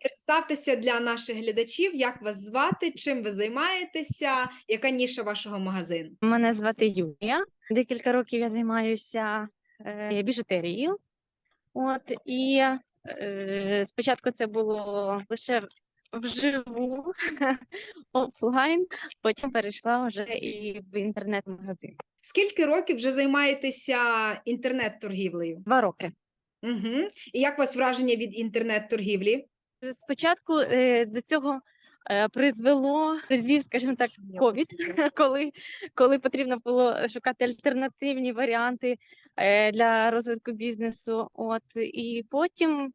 Представтеся для наших глядачів, як вас звати, чим ви займаєтеся, яка ніша вашого магазину. Мене звати Юлія. Декілька років я займаюся е, біжутерією. От і е, спочатку це було лише вживу офлайн, потім перейшла вже і в інтернет-магазин. Скільки років вже займаєтеся інтернет-торгівлею? Два роки. Угу. І як у вас враження від інтернет-торгівлі? Спочатку е, до цього е, призвело, призвів, скажімо так, ковід, коли, коли потрібно було шукати альтернативні варіанти е, для розвитку бізнесу. От і потім,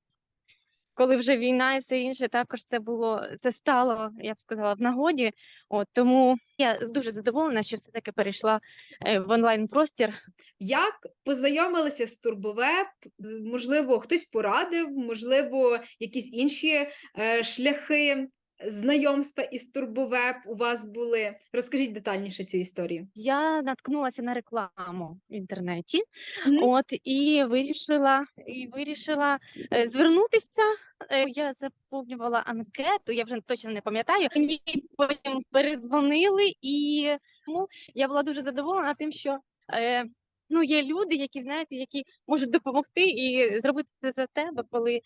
коли вже війна і все інше, також це було це стало, я б сказала, в нагоді. От тому я дуже задоволена, що все таки перейшла е, в онлайн простір. Як познайомилися з Турбовеб? Можливо, хтось порадив, можливо, якісь інші е, шляхи знайомства із Турбовеб у вас були. Розкажіть детальніше цю історію. Я наткнулася на рекламу в інтернеті. Мгм. От і вирішила, і вирішила е, звернутися. Е, Я заповнювала анкету, я вже точно не пам'ятаю. Мені потім перезвонили, і тому я була дуже задоволена тим, що е, ну, є люди, які знаєте, які можуть допомогти і зробити це за тебе, коли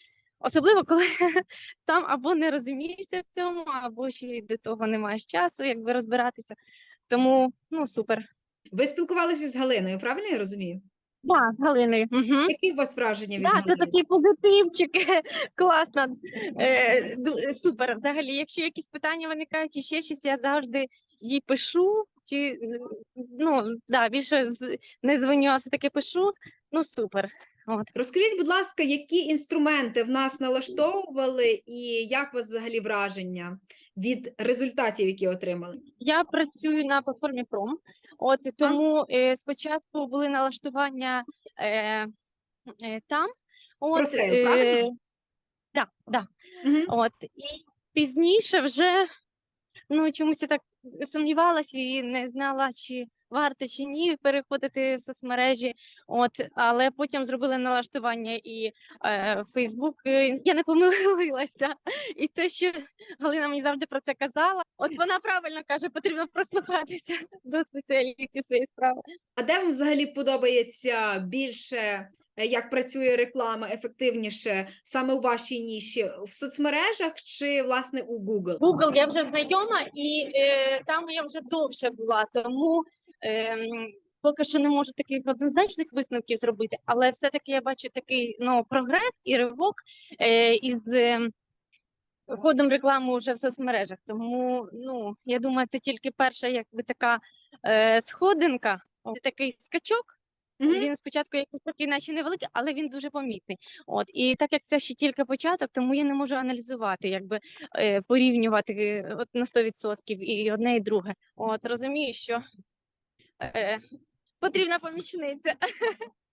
особливо коли сам або не розумієшся в цьому, або ще й до того не маєш часу, якби розбиратися. Тому ну супер. Ви спілкувалися з Галиною, правильно я розумію? Да, з Галиною. Угу. Які у вас враження від Да, це Галини? такий позитивчик. Класно. Е, супер. Взагалі, якщо якісь питання виникають чи ще щось, я завжди їй пишу. Чи ну да, більше не дзвоню, а все-таки пишу. Ну супер. От. Розкажіть, будь ласка, які інструменти в нас налаштовували, і як у вас взагалі враження від результатів, які отримали? Я працюю на платформі Пром. От тому е, спочатку були налаштування е, е, там. От, сейл, правильно? да, да. Мгм. От і пізніше вже ну чомусь я так сумнівалася і не знала, чи варто чи ні переходити в соцмережі. От, але потім зробили налаштування і е, Фейсбук. Я не помилилася. І те, що Галина мені завжди про це казала. От вона правильно каже, потрібно прослухатися до спеціалістів своєї справи. А де вам взагалі подобається більше, як працює реклама ефективніше саме у вашій ніші? В соцмережах чи власне у Google? Google я вже знайома, і е, там я вже довше була, тому е, поки що не можу таких однозначних висновків зробити, але все-таки я бачу такий ну, прогрес і ривок е, із е, ходом реклами вже в соцмережах. Тому ну, я думаю, це тільки перша якби така е, сходинка, такий скачок. Мгм. Він спочатку якийсь такий, наче невеликий, але він дуже помітний. От і так як це ще тільки початок, тому я не можу аналізувати, якби е, порівнювати е, от на 100% і одне, і друге. От розумію, що е, потрібна помічниця.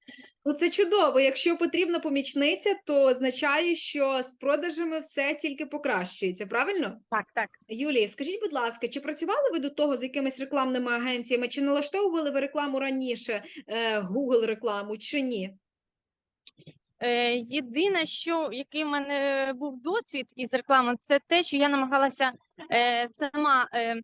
Ну, це чудово. Якщо потрібна помічниця, то означає, що з продажами все тільки покращується, правильно? Так, так. Юлія, скажіть, будь ласка, чи працювали ви до того з якимись рекламними агенціями, чи налаштовували ви рекламу раніше, е, Google рекламу, чи ні? Е, єдине, що який в мене був досвід із реклами, це те, що я намагалася е, сама е,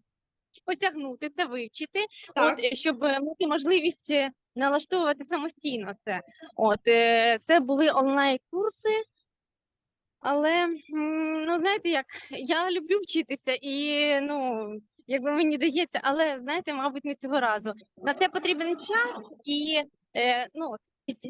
осягнути це, вивчити, Так. от, щоб мати можливість е, налаштовувати самостійно це. От, е, це були онлайн-курси, але ну, знаєте, як я люблю вчитися і ну. Якби мені дається, але знаєте, мабуть, не цього разу. На це потрібен час і е, ну,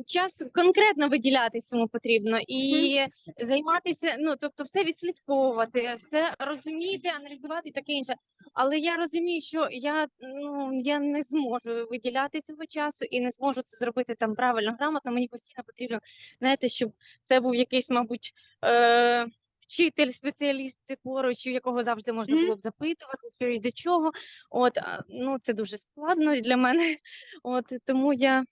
час конкретно виділяти цьому потрібно і займатися, ну тобто все відслідковувати, все розуміти, аналізувати і таке інше. Але я розумію, що я ну я не зможу виділяти цього часу і не зможу це зробити там правильно, грамотно. Мені постійно потрібно, знаєте, щоб це був якийсь, мабуть, е, вчитель, спеціаліст поруч, у якого завжди можна було б запитувати, що і до чого. От ну це дуже складно для мене. От тому я.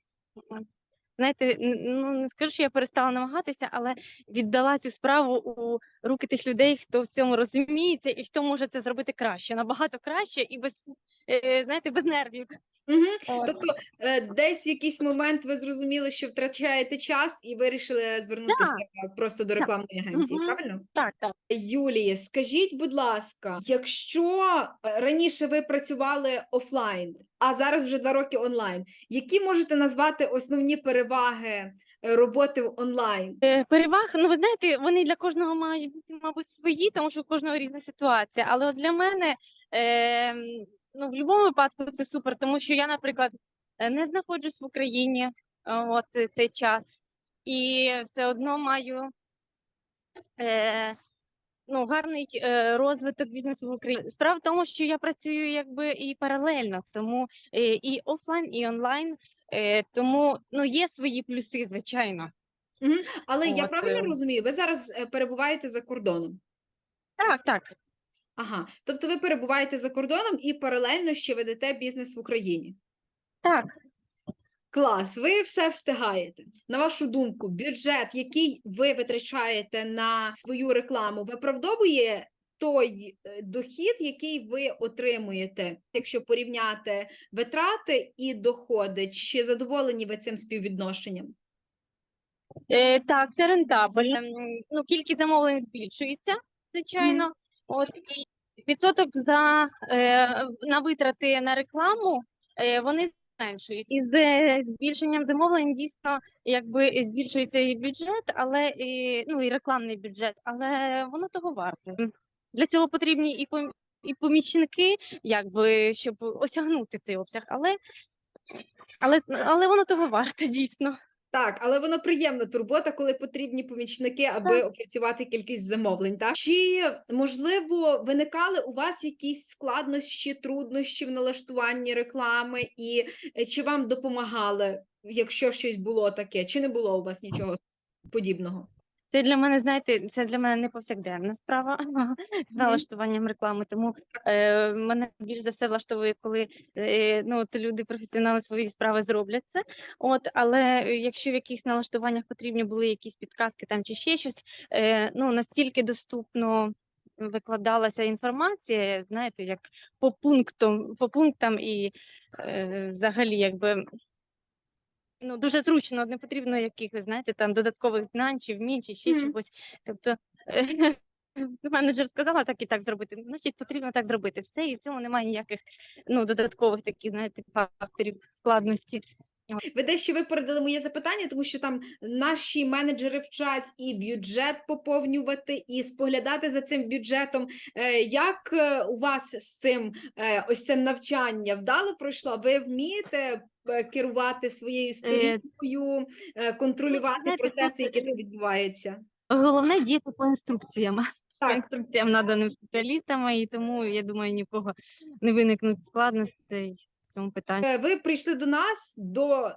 Знаєте, ну не скажу, що я перестала намагатися, але віддала цю справу у руки тих людей, хто в цьому розуміється і хто може це зробити краще, набагато краще і без е, знаєте, без нервів. Угу. От. Тобто е, десь в якийсь момент ви зрозуміли, що втрачаєте час, і вирішили звернутися просто до рекламної агенції, Мгм. правильно? Так, так. Юлії, скажіть, будь ласка, якщо е, раніше ви працювали офлайн, а зараз вже два роки онлайн, які можете назвати основні переваги е, роботи в онлайн? Е, Переваг, ну ви знаєте, вони для кожного мають бути, мабуть, свої, тому що у кожного різна ситуація. Але от для мене е, ну, в будь-якому випадку це супер, тому що я, наприклад, е, не знаходжусь в Україні е, от е, цей час, і все одно маю е, ну, гарний е, розвиток бізнесу в Україні. Справа в тому, що я працюю якби і паралельно, тому е, і офлайн, і онлайн. Е, тому ну, є свої плюси, звичайно. Але я правильно е. розумію, ви зараз перебуваєте за кордоном. Так, так. Ага, тобто ви перебуваєте за кордоном і паралельно ще ведете бізнес в Україні. Так, Клас, ви все встигаєте. На вашу думку, бюджет, який ви витрачаєте на свою рекламу, виправдовує той е, дохід, який ви отримуєте, якщо порівняти витрати і доходи, чи задоволені ви цим співвідношенням? е, так, це рентабельно. Ну, кількість замовлень збільшується, звичайно. От і відсоток за е, на витрати на рекламу е, вони зменшують. Із е, збільшенням замовлень дійсно якби збільшується і бюджет, але і, ну, і рекламний бюджет, але воно того варте. Для цього потрібні і і помічники, якби щоб осягнути цей обсяг, але, але, але воно того варте дійсно. Так, але воно приємна турбота, коли потрібні помічники, аби опрацювати кількість замовлень. Так чи можливо виникали у вас якісь складнощі, труднощі в налаштуванні реклами, і е, чи вам допомагали, якщо щось було таке, чи не було у вас нічого подібного? Це для мене, знаєте, це для мене не повсякденна справа з налаштуванням реклами. Тому е, мене більш за все влаштовує, коли е, ну, от люди професіонали свої справи зроблять це. От, але якщо в якихось налаштуваннях потрібні були якісь підказки там чи ще щось, е, ну настільки доступно викладалася інформація, знаєте, як по пунктам, по пунктам і е, взагалі якби. Ну, дуже зручно, не потрібно якихось, знаєте, там додаткових знань чи вмінь, чи ще Мгм. чогось. Тобто менеджер сказала так і так зробити, значить потрібно так зробити. Все, і в цьому немає ніяких ну, додаткових таких, знаєте, факторів складності. Ви дещо випередили моє запитання, тому що там наші менеджери вчать і бюджет поповнювати, і споглядати за цим бюджетом. Е, Як е, у вас з цим е, ось це навчання вдало пройшло? Ви вмієте керувати своєю сторінкою, контролювати процеси, які тут відбуваються? Головне діяти по інструкціям. Так, інструкціям наданим спеціалістами, і тому я думаю, нікого не виникнуть складностей в цьому питанні. е, ви прийшли до нас до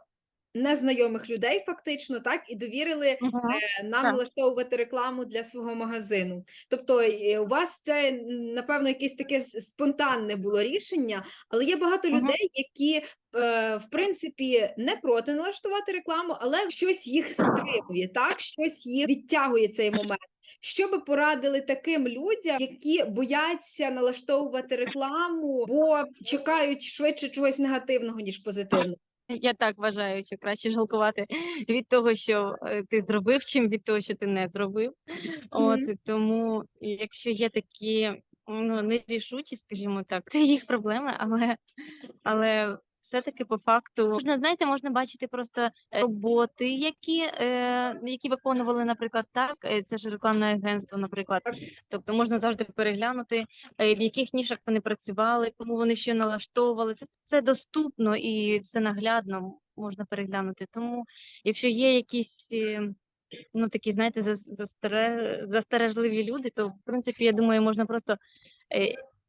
незнайомих людей, фактично, так, і довірили Мгм. е, нам Так. налаштовувати рекламу для свого магазину. Тобто е, у вас це напевно якесь таке спонтанне було рішення, але є багато Мгм. людей, які е, в принципі не проти налаштувати рекламу, але щось їх стримує, так щось їх відтягує цей момент. Що би порадили таким людям, які бояться налаштовувати рекламу, бо чекають швидше чогось негативного ніж позитивного? Я так вважаю, що краще жалкувати від того, що е, ти зробив, чим від того, що ти не зробив. От Мгм. і тому, якщо є такі ну, нерішучі, скажімо так, це їх проблеми, але, але все-таки по факту можна, знаєте, можна бачити просто е, роботи, які, е, які виконували, наприклад, так, е, це ж рекламне агентство, наприклад. Тобто можна завжди переглянути, е, в яких нішах вони працювали, кому вони що налаштовували. Це все доступно і все наглядно можна переглянути. Тому, якщо є якісь ну такі, знаєте, зас- застережливі люди, то в принципі, я думаю, можна просто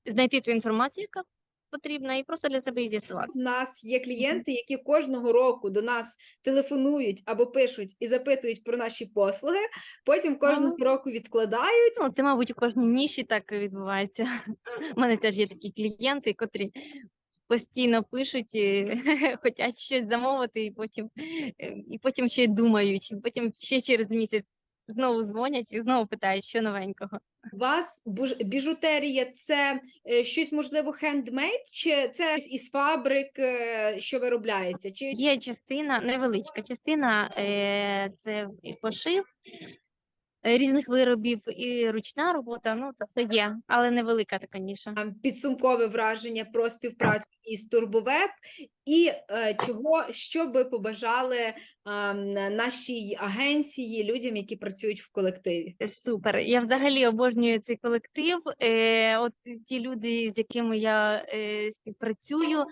знайти ту інформацію, яка потрібна, і просто для себе її з'ясувати. У нас є клієнти, які кожного року до нас телефонують або пишуть і запитують про наші послуги. Потім кожного року відкладають. Ну, це, мабуть, у кожній ніші так відбувається. У мене теж є такі клієнти, котрі постійно пишуть, е, хочуть щось замовити, і потім, е, і потім ще думають, і потім ще через місяць знову дзвонять і знову питають, що новенького. У вас біжутерія це е, щось, можливо, хендмейд, чи це щось із фабрик, е, що виробляється? Чи Є частина, невеличка частина, е, це і пошив різних виробів, і ручна робота, ну тобто є, але невелика така ніша. підсумкове враження про співпрацю із Турбовеб, і е, чого що би побажали нашій агенції, людям, які працюють в колективі? Супер. Я взагалі обожнюю цей колектив. Е, от ті люди, з якими я е, співпрацюю,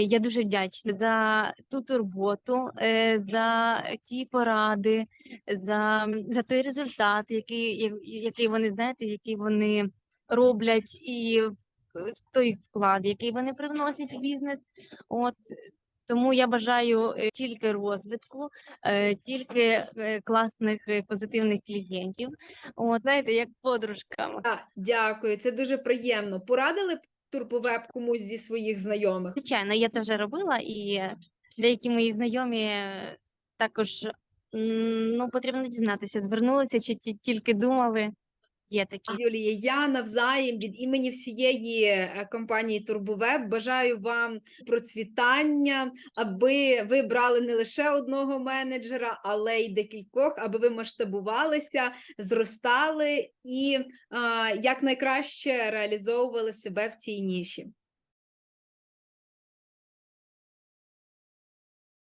я дуже вдячна за ту турботу, за ті поради, за, за той результат, який, який вони знаєте, який вони роблять, і той вклад, який вони привносять в бізнес. От тому я бажаю е, тільки розвитку, е, тільки е, класних позитивних клієнтів. От, знаєте, як подружка. А, дякую, це дуже приємно. Порадили б Турбовеб комусь зі своїх знайомих? Звичайно, я це вже робила, і деякі мої знайомі також ну, потрібно дізнатися, звернулися чи ті- тільки думали. Є такі. Юлія, я навзаєм від імені всієї е, компанії Турбовеб бажаю вам процвітання, аби ви брали не лише одного менеджера, але й декількох, аби ви масштабувалися, зростали і а, якнайкраще реалізовували себе в цій ніші.